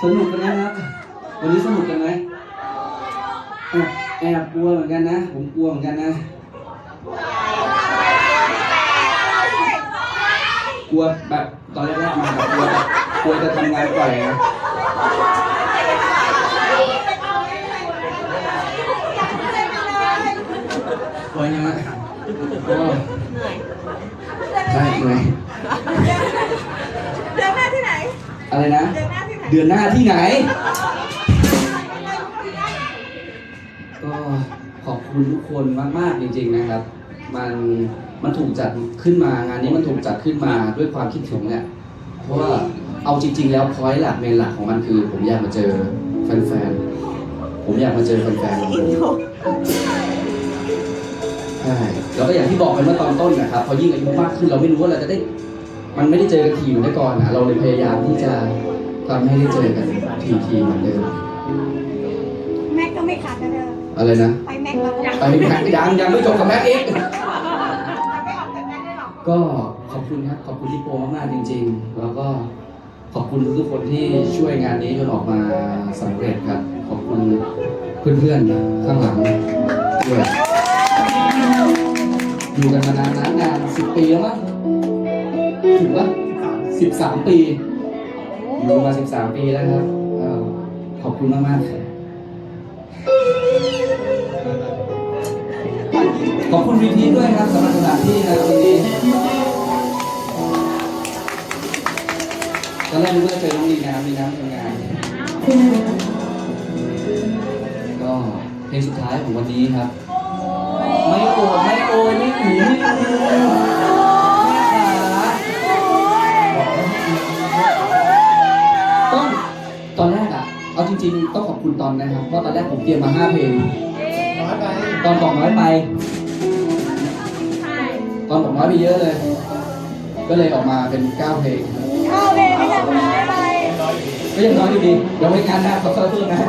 สนุกกันนะครับ วันนี้สนุกกันไหมแอบแอบกลัวเหมือนกันนะ ผมกลัวเหมือนกันนะ กลัวแบบตอนแรกๆมาแบบกลัวแบบกลัวจะทำงานปล่อยนะกลัวยังไงก็ใช่เหนื่อยเดือนหน้าที่ไหน อะไรนะเดือนหน้าที่ไหน เดือนหน้าที่ไหน ก็ขอบคุณทุกคนมากๆจริง ๆนะครับ มันมันถูกจัดขึ้นมางานนี้มันถูกจัดขึ้นมาด้วยความคิดถึงแหละเพราะว่าเอาจริง ๆ แล้วพอยต์หลักเมนหลักของมันคือ ผมอยากมาเจอแฟนๆผมอยากมาเจอแฟนๆของผมใช่แล้วก็อย่างที่บอกไปเมื่อตอนต้นนะครับ พอยิ่งอายุมากขึ้นเราไม่รู้ว่าเราจะได้ มันไม่ได้เจอกันทีเหมือนแต่ก่อนนะเราเลยพยายามที่จะ ทำให้ได้เจอกันทีทีๆเหมือนเดิมแม็กก็ไม่ขาดนะเธออะไรนะ ไปแม็กแล้วยังไปแม็กยังยังไม่จบกับแม็กอีกไม่ออกจากแม็กได้หรอกก็ขอบคุณครับขอบคุณพี่โปมากๆจริง ๆ แล้วก็ขอบคุณทุกๆคนที่ช่วยงานนี้จนออกมาสำเร็จครับ ขอบคุณเพื่อนๆข้างหลังด้วยอยู่กันมานานนานนานสิบปีแล้วมั้งถึงปะสิบสามปี อยู่มาสิบสามปีแล้วครับเอ่อขอบคุณมากๆครับขอบคุณวีทีด้วยครับสำหรับสถานที่นะวันนี้ตอนแรกนึกว่าเจอน้องลีน้ำลีน้ำทำงานก็เพลงสุดท้ายของวันนี้ครับ ไม่โอดไม่โอย ริงๆ ต้องขอบคุณตอนนะครับ เพราะตอนแรกผมเตรียมมาห้าเพลง น้อยไปตอนบอกน้อยไปใช่ตอนบอกน้อยไปเยอะเลย ก็เลยออกมาเป็นเก้าเพลงครับเข้าเลยไม่ทำร้ายไป ก็ยังน้อยอยู่ดีเดี๋ยวไว้งานหน้าขอเพิ่มนะ